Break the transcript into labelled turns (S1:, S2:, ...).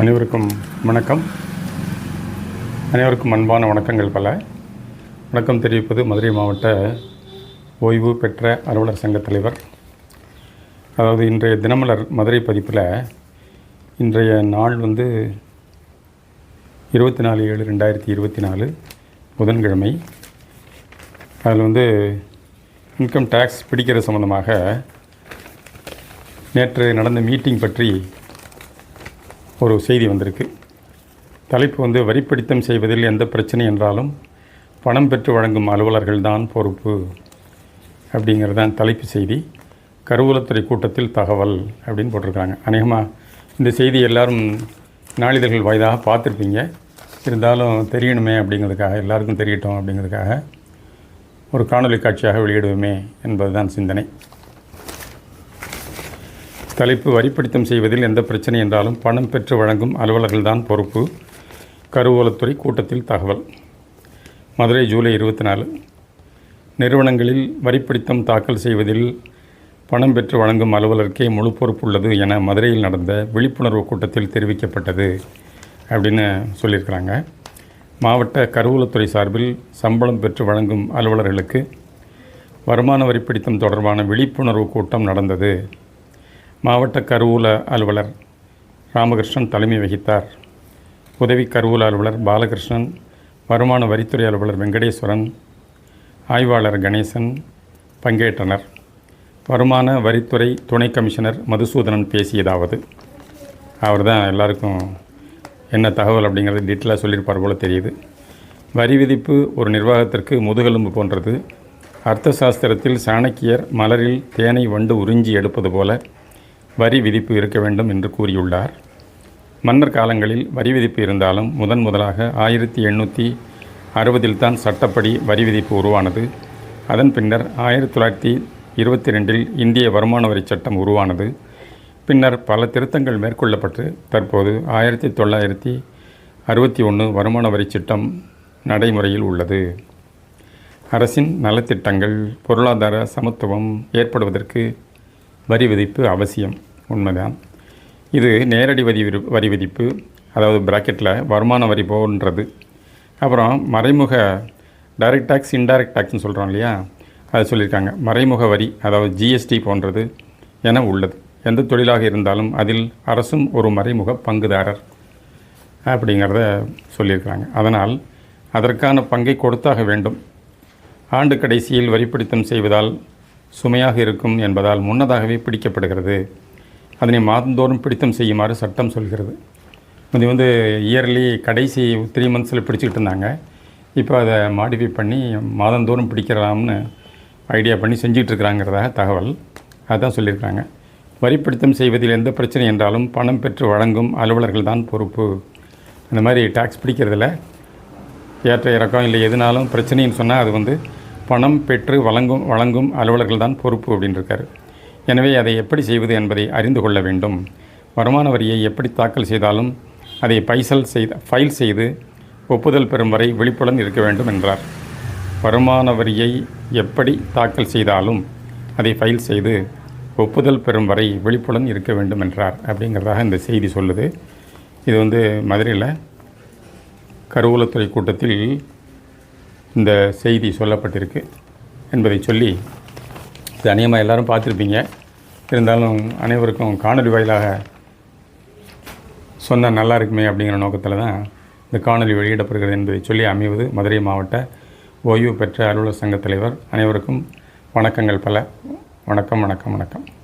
S1: அனைவருக்கும் வணக்கம். அனைவருக்கும் அன்பான வணக்கங்கள் பல. வணக்கம் தெரிவிப்பது மதுரை மாவட்ட ஓய்வு பெற்ற அலுவலர் சங்க தலைவர். அதாவது இன்றைய தினமலர் மதுரை பதிப்பில் இன்றைய நாள் வந்து இருபத்தி நாலு ஏழு ரெண்டாயிரத்தி இருபத்தி நாலு புதன்கிழமை. அதில் வந்து இன்கம் டேக்ஸ் பிடிக்கிற சம்மந்தமாக நேற்று நடந்த மீட்டிங் பற்றி ஒரு செய்தி வந்திருக்கு. தலைப்பு வந்து வரிப்பிடித்தம் செய்வதில் எந்த பிரச்சனை என்றாலும் பணம் பெற்று வழங்கும் அலுவலர்கள் தான் பொறுப்பு அப்படிங்கிறது தான் தலைப்பு செய்தி. கருவூலத்துறை கூட்டத்தில் தகவல் அப்படின்னு போட்டிருக்காங்க அநேகமாக இந்த செய்தி எல்லாரும் நாளிதழ்கள் வாய்தாக பார்த்துருப்பீங்க. இருந்தாலும் தெரியணுமே அப்படிங்கிறதுக்காக எல்லாருக்கும் தெரியட்டும் அப்படிங்கிறதுக்காக ஒரு காணொலி காட்சியாக வெளியிடுவோமே என்பதுதான் சிந்தனை. தலைப்பு வரிப்பிடித்தம் செய்வதில் எந்த பிரச்சனை என்றாலும் பணம் பெற்று வழங்கும் அலுவலர்கள்தான் பொறுப்பு. கருவூலத்துறை கூட்டத்தில் தகவல். மதுரை ஜூலை இருபத்தி நாலு நிறுவனங்களில் வரிப்பிடித்தம் தாக்கல் செய்வதில் பணம் பெற்று வழங்கும் அலுவலருக்கே முழு பொறுப்பு உள்ளது என மதுரையில் நடந்த விழிப்புணர்வு கூட்டத்தில் தெரிவிக்கப்பட்டது அப்படின்னு சொல்லியிருக்கிறாங்க. மாவட்ட கருவூலத்துறை சார்பில் சம்பளம் பெற்று வழங்கும் அலுவலர்களுக்கு வருமான வரிப்பிடித்தம் தொடர்பான விழிப்புணர்வு கூட்டம் நடந்தது. மாவட்ட கருவூல அலுவலர் ராமகிருஷ்ணன் தலைமை வகித்தார். உதவி கருவூல அலுவலர் பாலகிருஷ்ணன் வருமான வரித்துறை அலுவலர் வெங்கடேஸ்வரன் ஆய்வாளர் கணேசன் பங்கேற்றனர். வருமான வரித்துறை துணை கமிஷனர் மதுசூதனன் பேசியதாவது. அவர் தான் எல்லாருக்கும் என்ன தகவல் அப்படிங்கிறது டீட்டெயிலாக சொல்லியிருப்பார் போல தெரியுது. வரி விதிப்பு ஒரு நிர்வாகத்திற்கு முதுகெலும்பு போன்றது. அர்த்த சாஸ்திரத்தில் சாணக்கியர் மலரில் தேனை வண்டு உறிஞ்சி எடுப்பது போல வரி விதிப்பு இருக்க வேண்டும் என்று கூறியுள்ளார். மன்னர் காலங்களில் வரி விதிப்பு இருந்தாலும் முதன் முதலாக ஆயிரத்தி எண்ணூற்றி அறுபதில் தான் சட்டப்படி வரி விதிப்பு உருவானது. அதன் பின்னர் ஆயிரத்தி தொள்ளாயிரத்தி இருபத்தி ரெண்டில் இந்திய வருமான வரி சட்டம் உருவானது. பின்னர் பல திருத்தங்கள் மேற்கொள்ளப்பட்டு தற்போது ஆயிரத்தி தொள்ளாயிரத்தி அறுபத்தி ஒன்று வருமான வரி சட்டம் நடைமுறையில் உள்ளது. அரசின் நலத்திட்டங்கள் பொருளாதார சமத்துவம் ஏற்படுவதற்கு வரி விதிப்பு அவசியம். உண்மைதான். இது நேரடி வரி வரி விதிப்பு அதாவது ப்ராக்கெட்டில் வருமான வரி போன்றது. அப்புறம் மறைமுக டைரக்ட் டேக்ஸ் இன்டைரக்ட் டேக்ஸ்னு சொல்கிறோம் இல்லையா? அது சொல்லியிருக்காங்க. மறைமுக வரி அதாவது ஜிஎஸ்டி போன்றது என உள்ளது. எந்த தொழிலாக இருந்தாலும் அதில் அரசும் ஒரு மறைமுக பங்குதாரர் அப்படிங்கிறத சொல்லியிருக்கிறாங்க. அதனால் அதற்கான பங்கை கொடுத்தாக வேண்டும். ஆண்டு கடைசியில் வரிப்பிடித்தம் செய்வதால் சுமையாக இருக்கும் என்பதால் முன்னதாகவே பிடிக்கப்படுகிறது. அதனை மாதந்தோறும் பிடித்தம் செய்யுமாறு சட்டம் சொல்கிறது. இது வந்து இயர்லி கடைசி த்ரீ மந்த்ஸில் பிடிச்சிக்கிட்டு இருந்தாங்க. இப்போ அதை மாடிஃபை பண்ணி மாதந்தோறும் பிடிக்கலாம்னு ஐடியா பண்ணி செஞ்சுட்டு தகவல். அதுதான் சொல்லியிருக்காங்க வரிப்பிடித்தம் செய்வதில் எந்த பிரச்சனை என்றாலும் பணம் பெற்று வழங்கும் அலுவலர்கள் தான் பொறுப்பு. இந்த மாதிரி டேக்ஸ் பிடிக்கிறதுல ஏற்ற இறக்கம் இல்லை. எதுனாலும் பிரச்சனைன்னு சொன்னால் அது வந்து பணம் பெற்று வழங்கும் வழங்கும் அலுவலர்கள் தான் பொறுப்பு அப்படின்னு இருக்காரு எனவே அதை எப்படி செய்வது என்பதை அறிந்து கொள்ள வேண்டும். வருமான வரியை எப்படி தாக்கல் செய்தாலும் அதை பைசல் செய்த ஃபைல் செய்து ஒப்புதல் பெறும் வரை விழிப்புடன் இருக்க வேண்டும் என்றார். வருமான வரியை எப்படி தாக்கல் செய்தாலும் அதை ஃபைல் செய்து ஒப்புதல் பெறும் வரை விழிப்புடன் இருக்க வேண்டும் என்றார் அப்படிங்கிறதாக இந்த செய்தி சொல்லுது. இது வந்து மதுரையில் கருவூலத்துறை கூட்டத்தில் இந்த செய்தி சொல்லப்பட்டிருக்கு என்பதை சொல்லி இது அநேகமாக எல்லோரும் பார்த்துருப்பீங்க. இருந்தாலும் அனைவருக்கும் காணொலி வாயிலாக சொன்னால் நல்லா இருக்குமே அப்படிங்கிற நோக்கத்தில் தான் இந்த காணொலி வெளியிடப்படுகிறது என்பதை சொல்லி அமைவது மதுரை மாவட்ட ஓய்வு பெற்ற அலுவலர் சங்கத் தலைவர் அனைவருக்கும் வணக்கங்கள் பல. வணக்கம் வணக்கம் வணக்கம்.